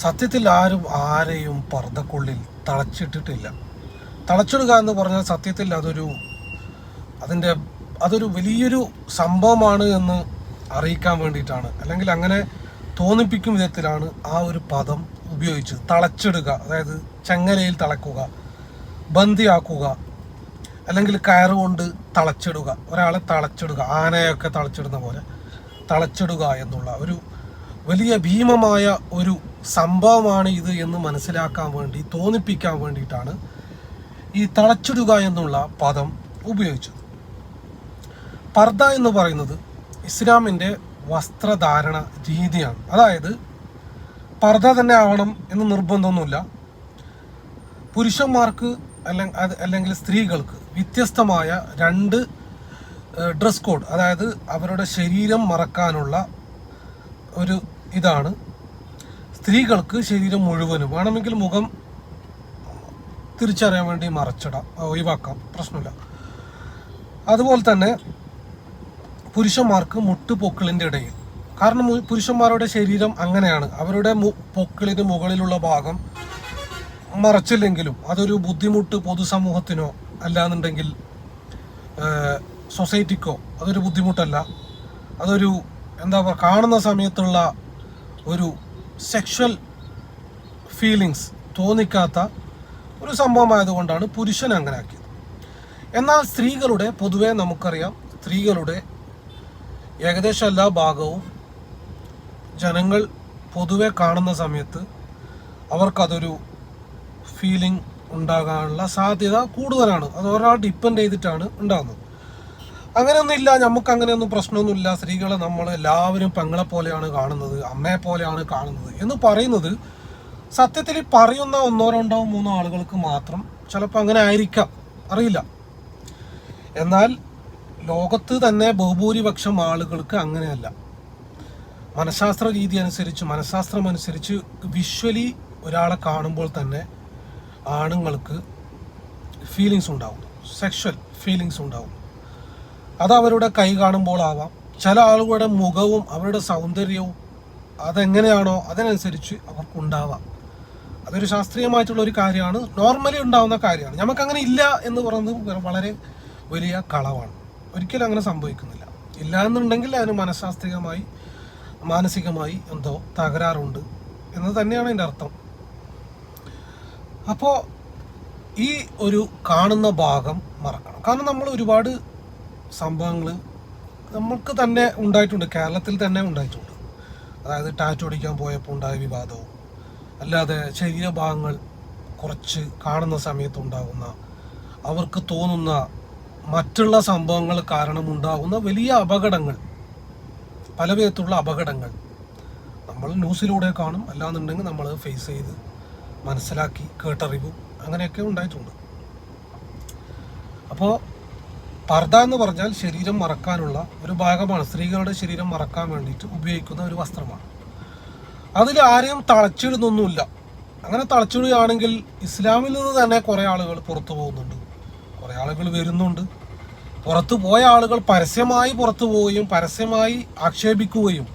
സത്യത്തിൽ ആരും ആരെയും പർദ്ദക്കുള്ളിൽ തളച്ചിട്ടിട്ടില്ല. തളച്ചിടുക എന്ന് പറഞ്ഞാൽ സത്യത്തിൽ അതൊരു അതിന്റെ അതൊരു വലിയൊരു സംഭവമാണ് എന്ന് അറിയിക്കാൻ വേണ്ടിയിട്ടാണ്. അല്ലെങ്കിൽ അങ്ങനെ തോന്നിപ്പിക്കും വിധത്തിലാണ് ആ ഒരു പദം ഉപയോഗിച്ചത്. തളച്ചിടുക അതായത് ചെങ്ങലയിൽ തളക്കുക ബന്ദിയാക്കുക അല്ലെങ്കിൽ കയറുകൊണ്ട് തളച്ചിടുക ഒരാളെ തളച്ചിടുക ആനയൊക്കെ തളച്ചിടുന്ന പോലെ തളച്ചിടുക എന്നുള്ള ഒരു വലിയ ഭീമമായ ഒരു സംഭവമാണ് ഇത് എന്ന് മനസ്സിലാക്കാൻ വേണ്ടി തോന്നിപ്പിക്കാൻ വേണ്ടിയിട്ടാണ് ഈ തളച്ചിടുക എന്നുള്ള പദം ഉപയോഗിച്ചത്. പർദ എന്ന് പറയുന്നത് ഇസ്ലാമിന്റെ വസ്ത്രധാരണ രീതിയാണ്. അതായത് പർദ തന്നെ ആവണം എന്ന് നിർബന്ധമൊന്നുമില്ല. പുരുഷന്മാർക്ക് അല്ലെങ്കിൽ സ്ത്രീകൾക്ക് വ്യത്യസ്തമായ രണ്ട് ഡ്രസ് കോഡ് അതായത് അവരുടെ ശരീരം മറക്കാനുള്ള ഒരു ഇതാണ് സ്ത്രീകൾക്ക് ശരീരം മുഴുവനും വേണമെങ്കിൽ മുഖം തിരിച്ചറിയാൻ വേണ്ടി മറച്ചിടാം ഒഴിവാക്കാം പ്രശ്നമില്ല. അതുപോലെ തന്നെ പുരുഷന്മാർക്ക് മുട്ട് പൊക്കിളിന്റെ ഇടയിൽ കാരണം പുരുഷന്മാരുടെ ശരീരം അങ്ങനെയാണ്. അവരുടെ പൊക്കിളിന് മുകളിലുള്ള ഭാഗം മറച്ചില്ലെങ്കിലും അതൊരു ബുദ്ധിമുട്ട് പൊതുസമൂഹത്തിനോ അല്ലാന്നുണ്ടെങ്കിൽ സൊസൈറ്റിക്കോ അതൊരു ബുദ്ധിമുട്ടല്ല. അതൊരു എന്താ പറയുക കാണുന്ന സമയത്തുള്ള ഒരു സെക്ഷൽ ഫീലിങ്സ് തോന്നിക്കാത്ത ഒരു സംഭവമായതുകൊണ്ടാണ് പുരുഷൻ അങ്ങനെ ആക്കിയത്. എന്നാൽ സ്ത്രീകളുടെ പൊതുവെ നമുക്കറിയാം സ്ത്രീകളുടെ ഏകദേശം എല്ലാ ഭാഗവും ജനങ്ങൾ പൊതുവെ കാണുന്ന സമയത്ത് അവർക്കതൊരു ഫീലിംഗ് ഉണ്ടാകാനുള്ള സാധ്യത കൂടുതലാണ്. അത് ഒരാൾ ഡിപ്പെൻഡ് ചെയ്തിട്ടാണ് ഉണ്ടാകുന്നത്. അങ്ങനെയൊന്നുമില്ല നമുക്ക് അങ്ങനെയൊന്നും പ്രശ്നമൊന്നുമില്ല സ്ത്രീകളെ നമ്മൾ എല്ലാവരും പെങ്ങളെ പോലെയാണ് കാണുന്നത് അമ്മയെ പോലെയാണ് കാണുന്നത് എന്ന് പറയുന്നത് സത്യത്തിൽ പറയുന്ന ഒന്നോ രണ്ടോ മൂന്നോ ആളുകൾക്ക് മാത്രം ചിലപ്പോൾ അങ്ങനെ ആയിരിക്കാം. അറിയില്ല. എന്നാൽ ലോകത്ത് തന്നെ ബഹുഭൂരിപക്ഷം ആളുകൾക്ക് അങ്ങനെയല്ല. മനഃശാസ്ത്ര രീതി അനുസരിച്ച് മനഃശാസ്ത്രം അനുസരിച്ച് വിഷ്വലി ഒരാളെ കാണുമ്പോൾ തന്നെ ആണുങ്ങൾക്ക് ഫീലിങ്സ് ഉണ്ടാവും. സെക്ഷൽ ഫീലിങ്സ് ഉണ്ടാവും. അത് അവരുടെ കൈ കാണുമ്പോൾ ആവാം ചില ആളുകളുടെ മുഖവും അവരുടെ സൗന്ദര്യവും അതെങ്ങനെയാണോ അതിനനുസരിച്ച് അവർക്കുണ്ടാവാം. അതൊരു ശാസ്ത്രീയമായിട്ടുള്ള ഒരു കാര്യമാണ്. നോർമലി ഉണ്ടാവുന്ന കാര്യമാണ്. നമുക്ക് അങ്ങനെ ഇല്ല എന്ന് പറയുന്നത് വളരെ വലിയ കളവാണ്. ഒരിക്കലും അങ്ങനെ സംഭവിക്കുന്നില്ല. ഇല്ല എന്നുണ്ടെങ്കിൽ അതിന് മനഃശാസ്ത്രികമായി മാനസികമായി എന്തോ തകരാറുണ്ട് എന്ന് തന്നെയാണ് എന്റെ അർത്ഥം. അപ്പോൾ ഈ ഒരു കാണുന്ന ഭാഗം മറക്കണം. കാരണം നമ്മൾ ഒരുപാട് സംഭവങ്ങൾ നമ്മൾക്ക് തന്നെ ഉണ്ടായിട്ടുണ്ട്. കേരളത്തിൽ തന്നെ ഉണ്ടായിട്ടുണ്ട്. അതായത് ടാറ്റു അടിക്കാൻ പോയപ്പോൾ ഉണ്ടായ വിവാദവും അല്ലാതെ ശരീരഭാഗങ്ങൾ കുറച്ച് കാണുന്ന സമയത്ത് ഉണ്ടാകുന്ന അവർക്ക് തോന്നുന്ന മറ്റുള്ള സംഭവങ്ങൾ കാരണമുണ്ടാകുന്ന വലിയ അപകടങ്ങൾ പല വിധത്തിലുള്ള അപകടങ്ങൾ നമ്മൾ ന്യൂസിലൂടെ കാണും. അല്ലാന്നുണ്ടെങ്കിൽ നമ്മൾ ഫേസ് ചെയ്ത് മനസ്സിലാക്കി കേട്ടറിവും അങ്ങനെയൊക്കെ ഉണ്ടായിട്ടുണ്ട്. അപ്പോൾ പർദ്ദ എന്ന് പറഞ്ഞാൽ ശരീരം മറക്കാനുള്ള ഒരു ഭാഗമാണ്. സ്ത്രീകളുടെ ശരീരം മറക്കാൻ വേണ്ടിയിട്ട് ഉപയോഗിക്കുന്ന ഒരു വസ്ത്രമാണ്. അതിൽ ആരെയും തളച്ചിടുന്നൊന്നുമില്ല. അങ്ങനെ തളച്ചിടുകയാണെങ്കിൽ ഇസ്ലാമിൽ നിന്ന് തന്നെ കുറേ ആളുകൾ പുറത്തു പോകുന്നുണ്ട്. കുറേ ആളുകൾ വരുന്നുണ്ട്. പുറത്തു പോയ ആളുകൾ പരസ്യമായി പുറത്തു പോവുകയും പരസ്യമായി ആക്ഷേപിക്കുകയും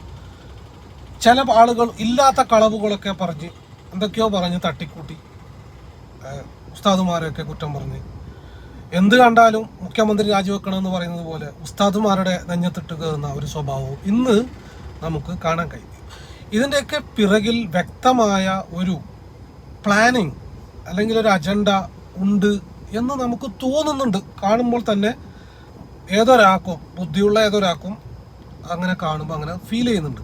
ചില ആളുകൾ ഇല്ലാത്ത കളവുകളൊക്കെ പറഞ്ഞ് എന്തൊക്കെയോ പറഞ്ഞ് തട്ടിക്കൂട്ടി. ഉസ്താദുമാരെയൊക്കെ കുറ്റം പറഞ്ഞ് എന്ത് കണ്ടാലും മുഖ്യമന്ത്രി രാജിവെക്കണം എന്ന് പറയുന്നത് പോലെ ഉസ്താദുമാരുടെ നെഞ്ഞത്തിട്ട് കയറുന്ന ഒരു സ്വഭാവവും ഇന്ന് നമുക്ക് കാണാൻ കഴിയും. ഇതിന്റെയൊക്കെ പിറകിൽ വ്യക്തമായ ഒരു പ്ലാനിങ് അല്ലെങ്കിൽ ഒരു അജണ്ട ഉണ്ട് എന്ന് നമുക്ക് തോന്നുന്നുണ്ട്. കാണുമ്പോൾ തന്നെ ഏതൊരാൾക്കും ബുദ്ധിയുള്ള ഏതൊരാൾക്കും അങ്ങനെ കാണുമ്പോൾ അങ്ങനെ ഫീൽ ചെയ്യുന്നുണ്ട്.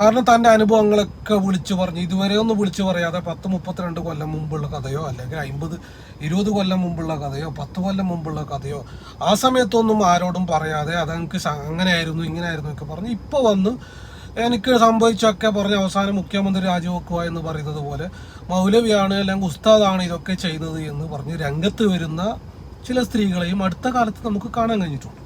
കാരണം തന്റെ അനുഭവങ്ങളൊക്കെ വിളിച്ചു പറഞ്ഞ്. ഇതുവരെ ഒന്ന് വിളിച്ചു പറയാതെ പത്ത് മുപ്പത്തിരണ്ട് കൊല്ലം മുമ്പുള്ള കഥയോ അല്ലെങ്കിൽ അമ്പത് ഇരുപത് കൊല്ലം മുമ്പുള്ള കഥയോ പത്ത് കൊല്ലം മുമ്പുള്ള കഥയോ ആ സമയത്തൊന്നും ആരോടും പറയാതെ അതെനിക്ക് അങ്ങനെയായിരുന്നു ഇങ്ങനെയായിരുന്നു ഒക്കെ പറഞ്ഞ് ഇപ്പോൾ വന്ന് എനിക്ക് സംഭവിച്ചൊക്കെ പറഞ്ഞ് അവസാനം മുഖ്യമന്ത്രി രാജിവെക്കുക എന്ന് പറയുന്നത് പോലെ മൗലവിയാണ് അല്ലെങ്കിൽ ഉസ്താദാണ് ഇതൊക്കെ ചെയ്യുന്നത് എന്ന് പറഞ്ഞ് രംഗത്ത് വരുന്ന ചില സ്ത്രീകളെയും അടുത്ത കാലത്ത് നമുക്ക് കാണാൻ കഴിഞ്ഞിട്ടുണ്ട്.